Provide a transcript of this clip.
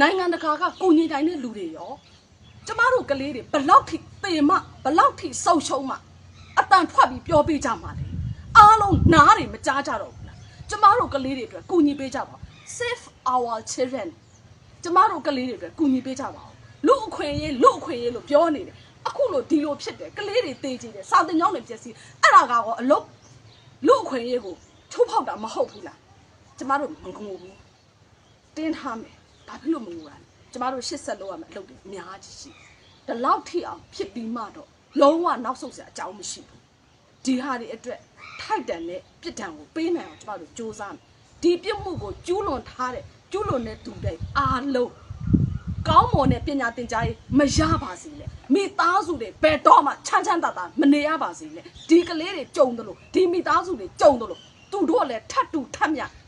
နိုင်ငံတကာကကိုညီတိုင်းတဲ့လူတွေရောကျမတို့ကလေးတွေဘလောက်ထိသေမဘလောက်ထိဆုံရှုံမှအတန်ထွက်ပြီးပြောပြကြမှာလေအားလုံးနားတွေမကြားကြတော့ဘူးလားကျမတို့ကလေးတွေအတွက်ကိုညီပေးကြပါ save our children ကျမတို့ကလေးတွေအတွက်ကိုညီပေးကြပါဦးလူအခွင့်အရေးလူအခွင့်အရေးလို့ပြောနေတယ်အခုလို့ဒီလိုဖြစ်တယ်ကလေးတွေတေးကြည့်တယ်စာတင်ကြောင်းတွေပြည့်စည်အဲ့ဒါကတော့အလုပ်လူအခွင့်အရေးကိုချိုးဖောက်တာမဟုတ်ဘူးလားကျမတို့မငုံဘူးတင်းထားမယ် ဘာဖြစ်လို့မငိုရလဲကျမတို့ရှစ်ဆက်လို့ရမယ်အလုပ်တွေအများကြီးရှိတယ်ဒီလောက်ထိအောင်ဖြစ်ပြီးမှတော့လုံးဝနောက်ဆုတ်စရာအကြောင်းမရှိဘူးဒီဟာတွေအတွက်ထိုက်တန်တဲ့ပြစ်ဒဏ်ကိုပေးနိုင်အောင်ကျမတို့စူးစမ်းမယ်ဒီပြစ်မှုကိုကျူးလွန်ထားတဲ့ကျူးလွန်တဲ့သူတွေအားလုံးကောင်းမွန်တဲ့ပညာသင်ကြားရေးမရပါစေနဲ့မိသားစုတွေဘယ်တော့မှချမ်းချမ်းသာသာမနေရပါစေနဲ့ဒီကလေးတွေကြုံတယ်လို့ဒီမိသားစုတွေကြုံတယ်လို့သူတို့ကလည်းထပ်တူထပ်မြ